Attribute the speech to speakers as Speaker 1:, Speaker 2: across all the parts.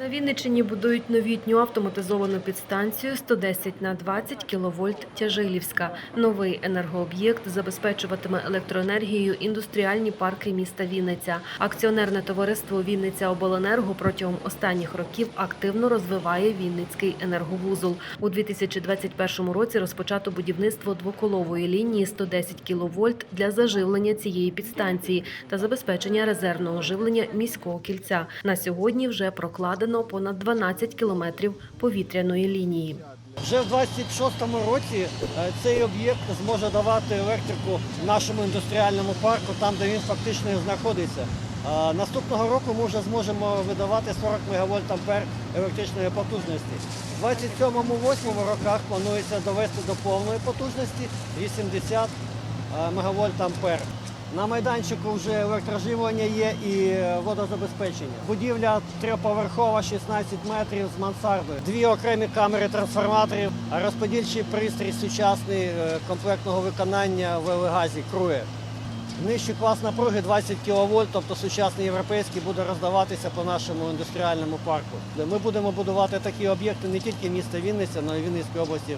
Speaker 1: На Вінниччині будують новітню автоматизовану підстанцію 110 на 20 кВт Тяжилівська. Новий енергооб'єкт забезпечуватиме електроенергією індустріальні парки міста Вінниця. Акціонерне товариство Вінниця Обленерго протягом останніх років активно розвиває Вінницький енерговузол. У 2021 році розпочато будівництво двоколової лінії 110 кВт для заживлення цієї підстанції та забезпечення резервного живлення міського кільця. На сьогодні вже прокладено понад 12 кілометрів повітряної лінії.
Speaker 2: Вже в 26-му році е, цей об'єкт зможе давати електрику нашому індустріальному парку, там де він фактично знаходиться. Наступного року ми вже зможемо видавати 40 МВт ампер електричної потужності. У 27-8 роках планується довести до повної потужності 80 МВт ампер. На майданчику вже електроживлення є і е, водозабезпечення. Будівля трьохповерхова, 16 метрів з мансардою. Дві окремі камери трансформаторів, розподільчий пристрій сучасний е, комплектного виконання в елегазі крує. Нижчий клас напруги 20 кВт, тобто сучасний європейський, буде роздаватися по нашому індустріальному парку. Ми будемо будувати такі об'єкти не тільки міста Вінниця, але й Вінницької області.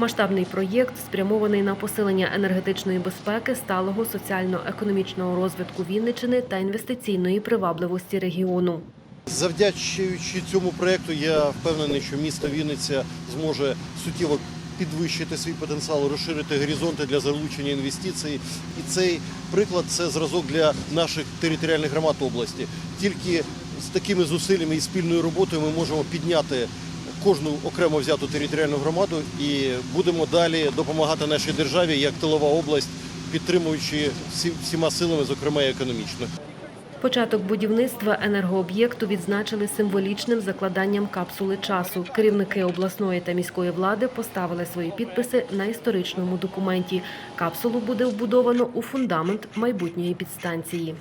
Speaker 1: Масштабний проєкт спрямований на посилення енергетичної безпеки, сталого соціально-економічного розвитку Вінниччини та інвестиційної привабливості регіону.
Speaker 3: Завдячуючи цьому проекту, я впевнений, що місто Вінниця зможе суттєво підвищити свій потенціал, розширити горизонти для залучення інвестицій. І цей приклад це зразок для наших територіальних громад області. Тільки з такими зусиллями і спільною роботою ми можемо підняти кожну окремо взяту територіальну громаду і будемо далі допомагати нашій державі як тилова область, підтримуючи всі- всіма силами, зокрема і економічно.
Speaker 1: Початок будівництва енергооб'єкту відзначили символічним закладанням капсули часу. Керівники обласної та міської влади поставили свої підписи на історичному документі. Капсулу буде вбудовано у фундамент майбутньої підстанції.